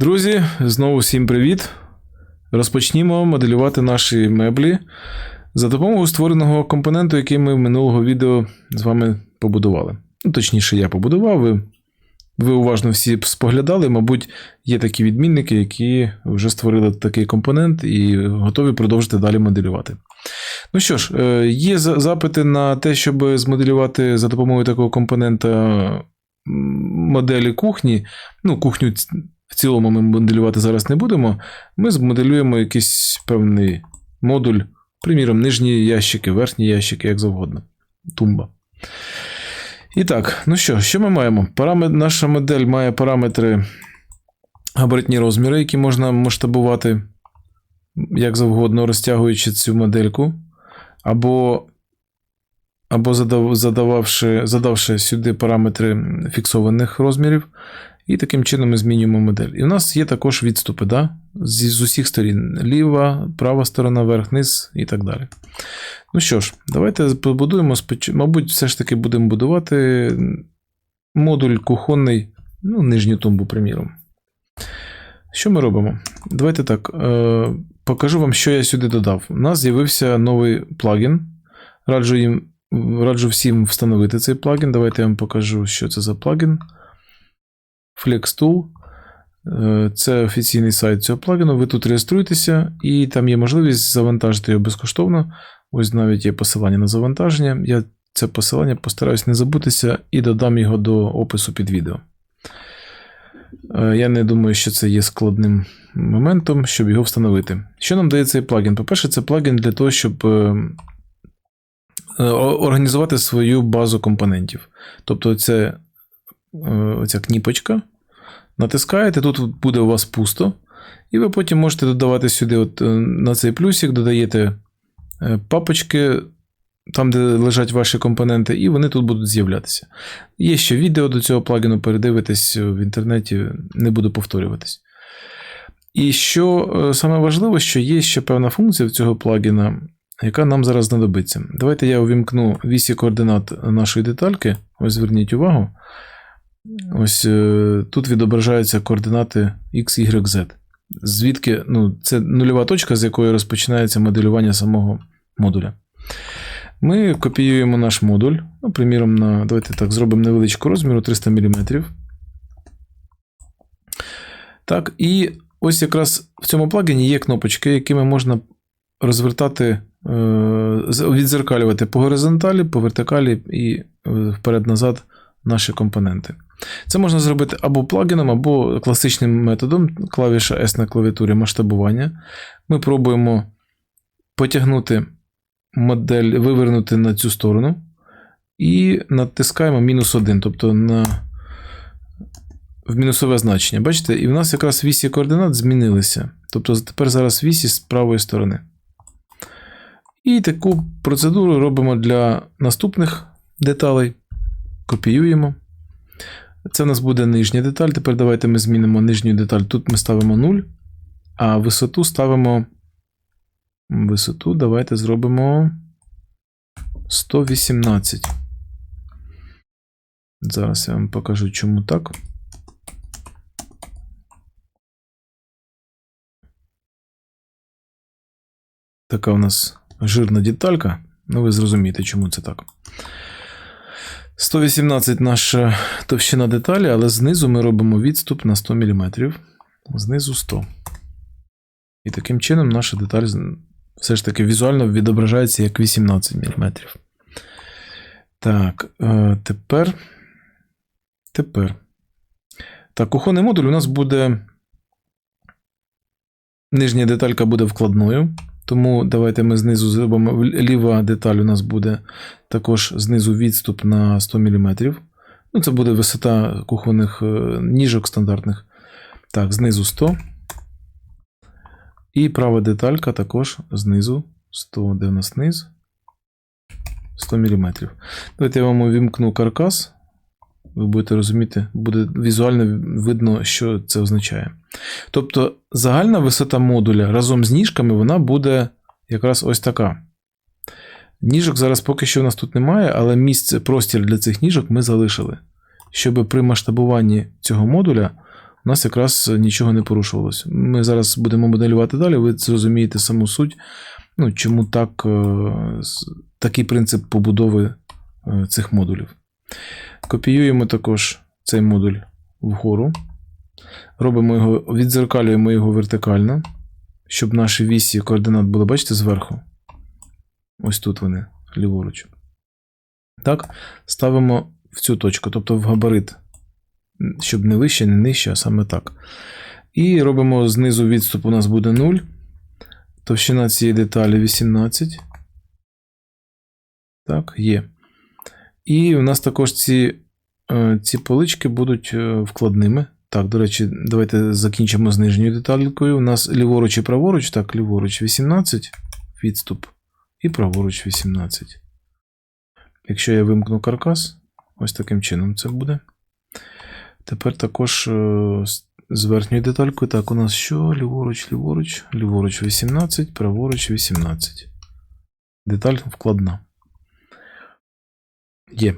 Друзі, знову всім привіт! Розпочнімо моделювати наші меблі за допомогою створеного компоненту, який ми в минулого відео з вами побудували. Ну, точніше, я побудував. Ви, ви уважно всі споглядали. Мабуть, є такі відмінники, які вже створили такий компонент і готові продовжити далі моделювати. Ну що ж, е, є запити на те, щоб змоделювати за допомогою такого компонента моделі кухні. Ну, кухню в цілому ми моделювати зараз не будемо. Ми змоделюємо якийсь певний модуль, приміром, нижні ящики, верхні ящики, як завгодно. Тумба. І так, ну що, що ми маємо? Параме... Наша модель має параметри габаритні розміри, які можна масштабувати як завгодно, розтягуючи цю модельку, або, або задав... задававши... задавши сюди параметри фіксованих розмірів. І таким чином ми змінюємо модель. І в нас є також відступи, да? з, з усіх сторін: ліва, права сторона, верх, низ і так далі. Ну що ж, давайте побудуємо. Мабуть, все ж таки будемо будувати модуль кухонний, ну, нижню тумбу, приміром. Що ми робимо? Давайте так. Е, покажу вам, що я сюди додав. У нас з'явився новий плагін. Раджу, їм, раджу всім встановити цей плагін. Давайте я вам покажу, що це за плагін. FlexTool. Е, Це офіційний сайт цього плагіну. Ви тут реєструєтеся, і там є можливість завантажити його безкоштовно. Ось навіть є посилання на завантаження. Я це посилання постараюсь не забутися і додам його до опису під відео. Е, Я не думаю, що це є складним моментом, щоб його встановити. Що нам дає цей плагін? По-перше, це плагін для того, щоб е, організувати свою базу компонентів. Тобто, це оця кніпочка. Натискаєте, тут буде у вас пусто. І ви потім можете додавати сюди, от, е, на цей плюсик, додаєте е, папочки, там, де лежать ваші компоненти, і вони тут будуть з'являтися. Є ще відео до цього плагіну, передивитесь в інтернеті, не буду повторюватись. І що е, саме важливо, що є ще певна функція в цього плагіна, яка нам зараз знадобиться. Давайте я увімкну вісі координат нашої детальки. Ось зверніть увагу. Ось е, тут відображаються координати X, Y, Z. Звідки, ну, це нульова точка, з якої розпочинається моделювання самого модуля. Ми копіюємо наш модуль. Ну, приміром, на, давайте так, зробимо невеличку розміру 300 мм. Так, і ось якраз в цьому плагіні є кнопочки, якими можна розвертати, е, відзеркалювати по горизонталі, по вертикалі і е, вперед-назад наші компоненти. Це можна зробити або плагіном, або класичним методом клавіша S на клавіатурі масштабування. Ми пробуємо потягнути модель, вивернути на цю сторону і натискаємо мінус 1, тобто на в мінусове значення. Бачите, і в нас якраз вісі координат змінилися. Тобто тепер зараз вісі з правої сторони. І таку процедуру робимо для наступних деталей. Копіюємо. Це в нас буде нижня деталь. Тепер давайте ми змінимо нижню деталь. Тут ми ставимо 0, а висоту ставимо. Висоту давайте зробимо 118. Зараз я вам покажу, чому так. Така у нас жирна деталька. Ну, ви зрозумієте, чому це так. 118 наша товщина деталі, але знизу ми робимо відступ на 100 мм. Знизу 100. І таким чином наша деталь все ж таки візуально відображається як 18 мм. Так, е, тепер. Тепер. Так, кухонний модуль у нас буде. Нижня деталька буде вкладною. Тому давайте ми знизу зробимо. Ліва деталь у нас буде також знизу відступ на 100 мм. Ну, це буде висота кухонних е, ніжок стандартних. Так, знизу 100. І права деталька також знизу 100, де в нас низ. 100 мм. Давайте я вам увімкну каркас. Ви будете розуміти, буде візуально видно, що це означає. Тобто, загальна висота модуля разом з ніжками вона буде якраз ось така. Ніжок зараз поки що у нас тут немає, але місце, простір для цих ніжок ми залишили, щоб при масштабуванні цього модуля у нас якраз нічого не порушувалось. Ми зараз будемо моделювати далі, ви зрозумієте саму суть, ну, чому так, е, такий принцип побудови е, цих модулів. Копіюємо також цей модуль вгору. Робимо його, відзеркалюємо його вертикально, щоб наші вісі координат були, бачите, зверху. Ось тут вони, ліворуч. Так, ставимо в цю точку, тобто в габарит, щоб не вище, не нижче, а саме так. І робимо знизу відступ у нас буде 0. Товщина цієї деталі 18. Так, є. І у нас також ці, е, ці полички будуть е, вкладними. Так, до речі, давайте закінчимо з нижньою деталькою. У нас ліворуч і праворуч, так, ліворуч 18, відступ, і праворуч 18. Якщо я вимкну каркас, ось таким чином це буде. Тепер також е, з- з верхньою деталькою. Так, у нас що? Ліворуч, ліворуч, ліворуч 18, праворуч 18. Деталь вкладна. Є.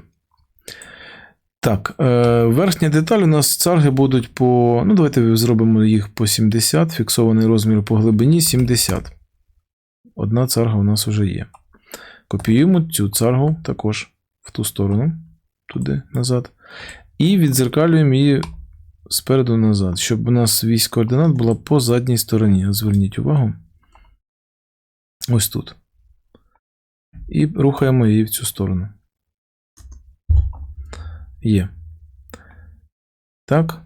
Так, е, верхня деталь у нас царги будуть по. Ну, давайте зробимо їх по 70. Фіксований розмір по глибині 70. Одна царга у нас вже є. Копіюємо цю царгу також в ту сторону, туди назад. І відзеркалюємо її спереду назад, щоб у нас вісь координат була по задній стороні. Зверніть увагу. Ось тут. І рухаємо її в цю сторону. Є. Так.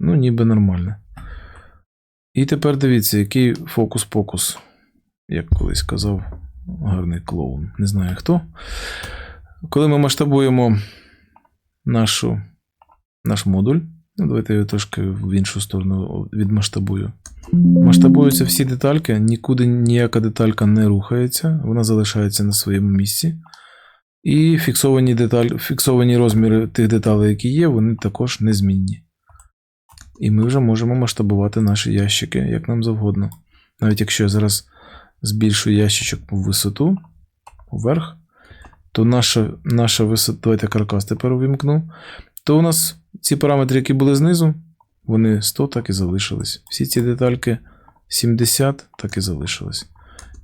Ну, ніби нормально. І тепер дивіться, який фокус-покус, як колись казав гарний клоун. Не знаю хто. Коли ми масштабуємо нашу, наш модуль, ну, давайте я його трошки в іншу сторону відмасштабую. Масштабуються всі детальки, нікуди ніяка деталька не рухається, вона залишається на своєму місці. І фіксовані, деталь, фіксовані розміри тих деталей, які є, вони також незмінні. І ми вже можемо масштабувати наші ящики як нам завгодно. Навіть якщо я зараз збільшую ящичок в висоту вверх, то наша, наша висота, давайте каркас тепер увімкну, то у нас ці параметри, які були знизу, вони 100 так і залишились. Всі ці детальки 70 так і залишились.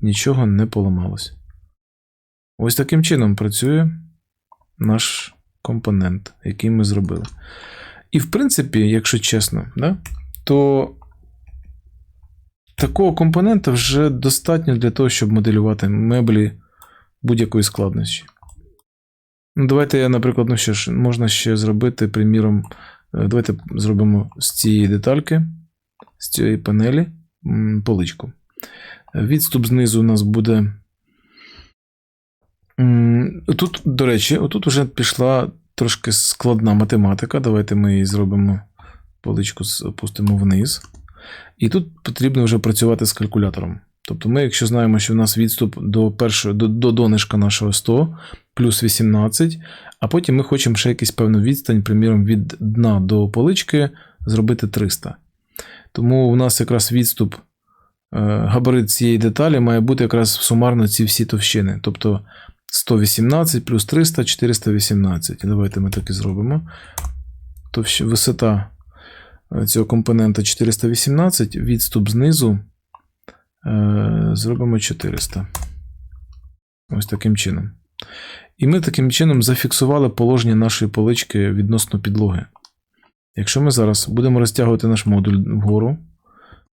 Нічого не поламалось. Ось таким чином працює наш компонент, який ми зробили. І, в принципі, якщо чесно, да, то такого компонента вже достатньо для того, щоб моделювати меблі будь-якої складності. Ну, давайте я, наприклад, ну що ж, можна ще зробити, приміром, е, давайте зробимо з цієї детальки, з цієї панелі поличку. Відступ знизу у нас буде. Тут, до речі, отут вже пішла трошки складна математика. Давайте ми її зробимо поличку, опустимо вниз. І тут потрібно вже працювати з калькулятором. Тобто ми, якщо знаємо, що в нас відступ до першого, до, до донишка нашого 100 плюс 18, а потім ми хочемо ще якийсь певну відстань, приміром, від дна до полички зробити 300. Тому у нас якраз відступ, е, габарит цієї деталі має бути якраз сумарно ці всі товщини. Тобто 118 плюс 300 418. Давайте ми так і зробимо. Товщ... Висота е, цього компонента 418, відступ знизу е, зробимо 400. Ось таким чином. І ми таким чином зафіксували положення нашої полички відносно підлоги. Якщо ми зараз будемо розтягувати наш модуль вгору,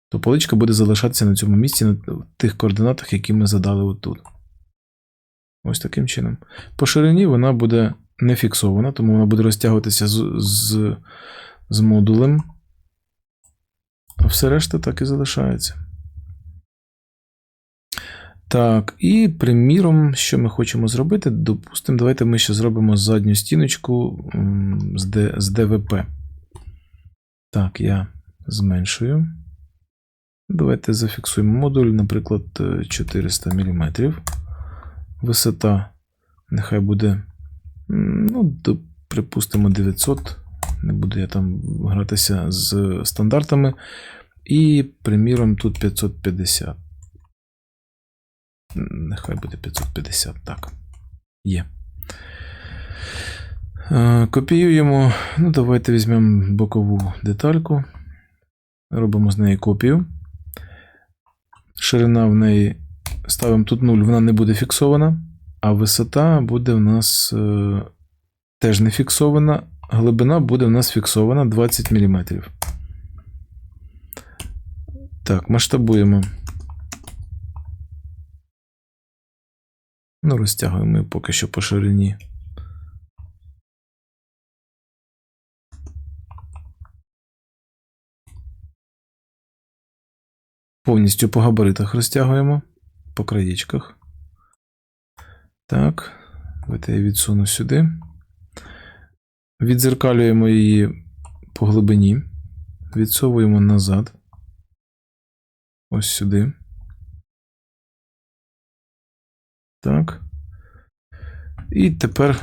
то поличка буде залишатися на цьому місці на тих координатах, які ми задали отут. Ось таким чином. По ширині вона буде не фіксована, тому вона буде розтягуватися з, з, з модулем. А все решта так і залишається. Так, і приміром, що ми хочемо зробити, допустимо, давайте ми ще зробимо задню стіночку з, ДВП. Так, я зменшую. Давайте зафіксуємо модуль, наприклад, е, 400 мм. Висота нехай буде, ну, припустимо, 900. Не буду я там гратися з стандартами. І, приміром, тут 550. Нехай буде 550, так. Є. Е, Копіюємо. Ну, давайте візьмемо бокову детальку. Робимо з неї копію. Ширина в неї ставимо тут 0, вона не буде фіксована, а висота буде в нас е, теж не фіксована. Глибина буде в нас фіксована 20 мм. Так, масштабуємо. Ну, розтягуємо поки що по ширині. Повністю по габаритах розтягуємо, по краєчках. Так, давайте я відсуну сюди. Відзеркалюємо її по глибині, відсовуємо назад. Ось сюди. Так. І тепер,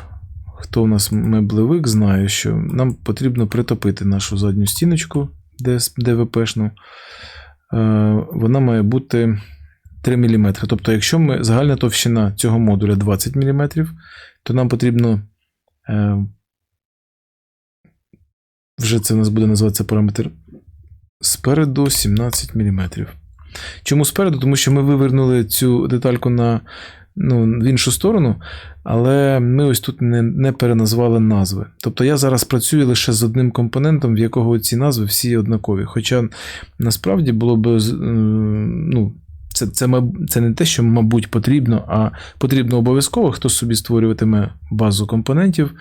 хто у нас меблевик, знає, що нам потрібно притопити нашу задню стіночку ДВПшну. Вона має бути 3 мм. Тобто, якщо ми загальна товщина цього модуля 20 мм, то нам потрібно. е, Вже це у нас буде називатися параметр спереду 17 мм. Чому спереду? Тому що ми вивернули цю детальку на, ну, в іншу сторону, але ми ось тут не, не переназвали назви. Тобто я зараз працюю лише з одним компонентом, в якого ці назви всі однакові. Хоча насправді було б. ну, це, це, це не те, що, мабуть, потрібно, а потрібно обов'язково, хто собі створюватиме базу компонентів.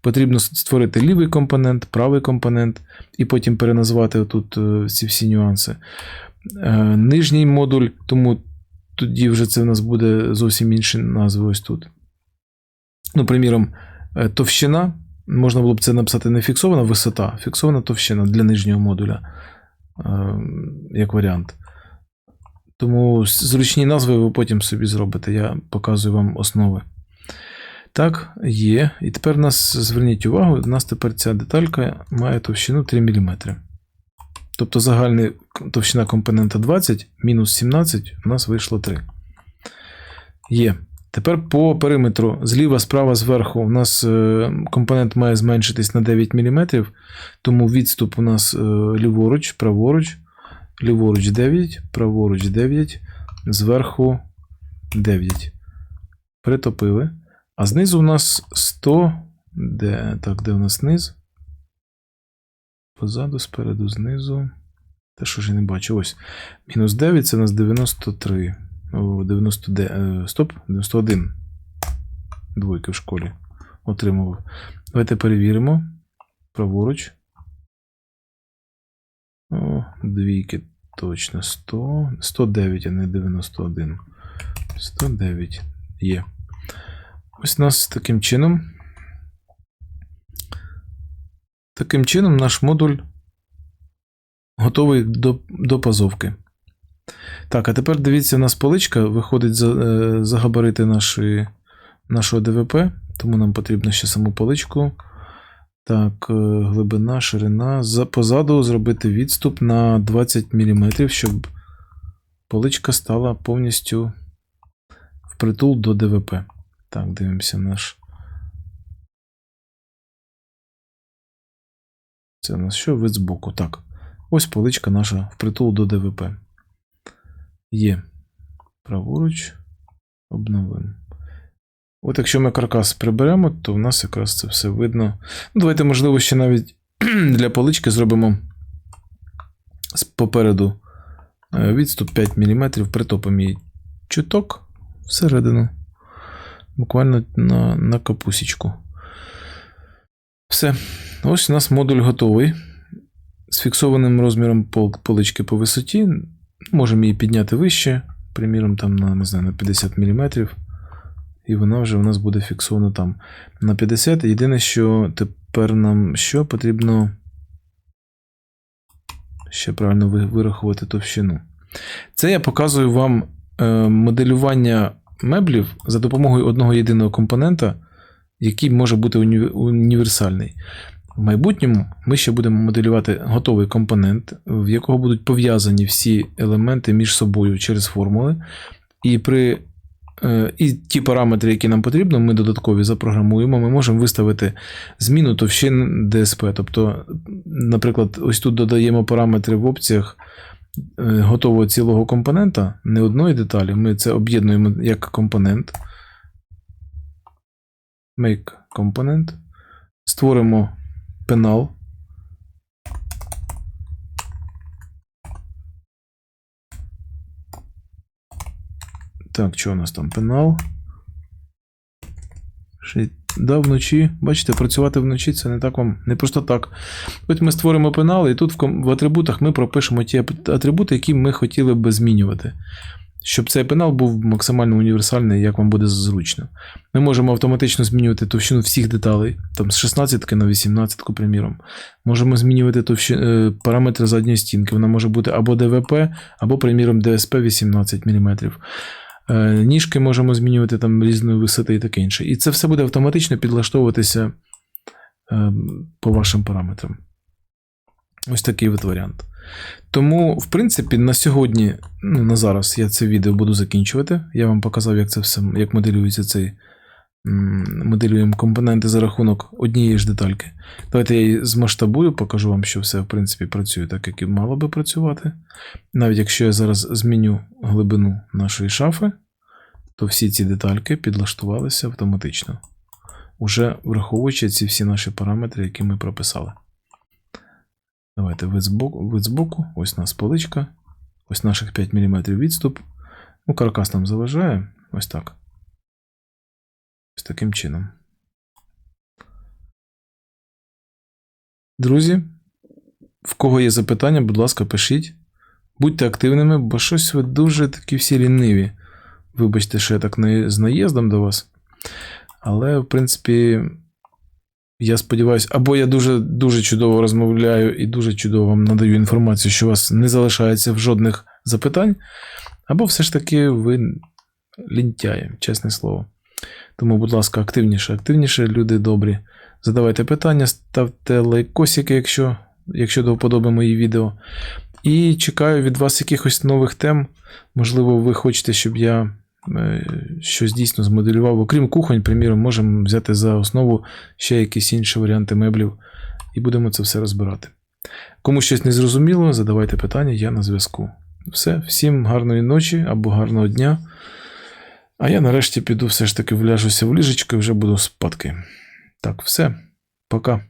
Потрібно створити лівий компонент, правий компонент, і потім переназвати тут е, ці всі нюанси. Е, Нижній модуль, тому тоді вже це в нас буде зовсім інші назви ось тут. Ну, приміром, е, товщина. Можна було б це написати не фіксована висота, фіксована товщина для нижнього модуля, е, як варіант. Тому зручні назви ви потім собі зробите. Я показую вам основи. Так, є. І тепер у нас, зверніть увагу, у нас тепер ця деталька має товщину 3 мм. Тобто загальна товщина компонента 20, мінус 17, у нас вийшло 3. Є. Тепер по периметру зліва, справа, зверху у нас е, компонент має зменшитись на 9 мм, тому відступ у нас е, ліворуч, праворуч, ліворуч 9, праворуч 9, зверху 9. Притопили. А знизу у нас 100. Де, так, де у нас низ? Позаду, спереду, знизу. Та що ж я не бачу? Ось. Мінус 9 це у нас 93. О, 99. е, Стоп, 91. Двойки в школі. Отримував. Давайте перевіримо. Праворуч. О, двійки. Точно. 100. 109, а не 91. 109. Є. Ось у нас таким чином. Таким чином наш модуль готовий до, до пазовки. Так, а тепер дивіться, у нас поличка виходить за, е, за габарити нашої, нашого ДВП, тому нам потрібно ще саму поличку. Так, е, глибина, ширина. Позаду зробити відступ на 20 мм, щоб поличка стала повністю впритул до ДВП. Так, дивимося наш. Це у нас що? Вид збоку. Так. Ось поличка наша впритул до ДВП. Є. Праворуч. Обновимо. От якщо ми каркас приберемо, то в нас якраз це все видно. Ну, давайте, можливо, ще навіть для полички зробимо попереду е, відступ 5 мм, притопимо її чуток всередину. Буквально на, на капусічку. Все. Ось у нас модуль готовий. З фіксованим розміром пол- полички по висоті. Можемо її підняти вище, приміром, там на, не знаю, на 50 мм. І вона вже у нас буде фіксована там на 50. Єдине, що тепер нам що потрібно ще правильно вирахувати товщину. Це я показую вам е, моделювання меблів за допомогою одного єдиного компонента, який може бути уні- універсальний. В майбутньому ми ще будемо моделювати готовий компонент, в якого будуть пов'язані всі елементи між собою через формули. І при І ті параметри, які нам потрібно, ми додаткові запрограмуємо. Ми можемо виставити зміну товщин ДСП. Тобто, наприклад, ось тут додаємо параметри в опціях е, готового цілого компонента, не одної деталі. Ми це об'єднуємо як компонент. Make component. Створимо пенал. Так, що у нас там? Пенал. Да, вночі. Бачите, працювати вночі це не так вам, не просто так. От ми створимо пенал, і тут в, атрибутах ми пропишемо ті атрибути, які ми хотіли би змінювати. Щоб цей пенал був максимально універсальний, як вам буде зручно. Ми можемо автоматично змінювати товщину всіх деталей, там з 16 на 18, приміром. Можемо змінювати товщи, е, параметри задньої стінки. Вона може бути або ДВП, або, приміром, ДСП 18 мм. Е, Ніжки можемо змінювати там різної висоти і таке інше. І це все буде автоматично підлаштовуватися е, по вашим параметрам. Ось такий от варіант. Тому, в принципі, на сьогодні, ну, на зараз я це відео буду закінчувати. Я вам показав, як це все, як моделюється цей. Моделюємо компоненти за рахунок однієї ж детальки. Давайте я її змасштабую, покажу вам, що все в принципі працює так, як і мало би працювати. Навіть якщо я зараз зміню глибину нашої шафи, то всі ці детальки підлаштувалися автоматично, уже враховуючи ці всі наші параметри, які ми прописали. Давайте вид збоку, вид збоку. ось у нас поличка, ось наших 5 мм відступ. Ну, каркас нам заважає. Ось так. Ось таким чином. Друзі, в кого є запитання, будь ласка, пишіть. Будьте активними, бо щось ви дуже такі всі ліниві. Вибачте, що я так не з наїздом до вас. Але, в принципі, я сподіваюся, або я дуже дуже чудово розмовляю і дуже чудово вам надаю інформацію, що у вас не залишається в жодних запитань, або все ж таки ви лінтяї, чесне слово. Тому, будь ласка, активніше, активніше, люди добрі. Задавайте питання, ставте лайкосики, якщо, якщо до мої відео. І чекаю від вас якихось нових тем. Можливо, ви хочете, щоб я е, щось дійсно змоделював. Окрім кухонь, приміром, можемо взяти за основу ще якісь інші варіанти меблів, і будемо це все розбирати. Кому щось не зрозуміло, задавайте питання, я на зв'язку. Все, всім гарної ночі або гарного дня. А я нарешті піду все ж таки вляжуся в ліжечко і вже буду спадки. Так, все, пока.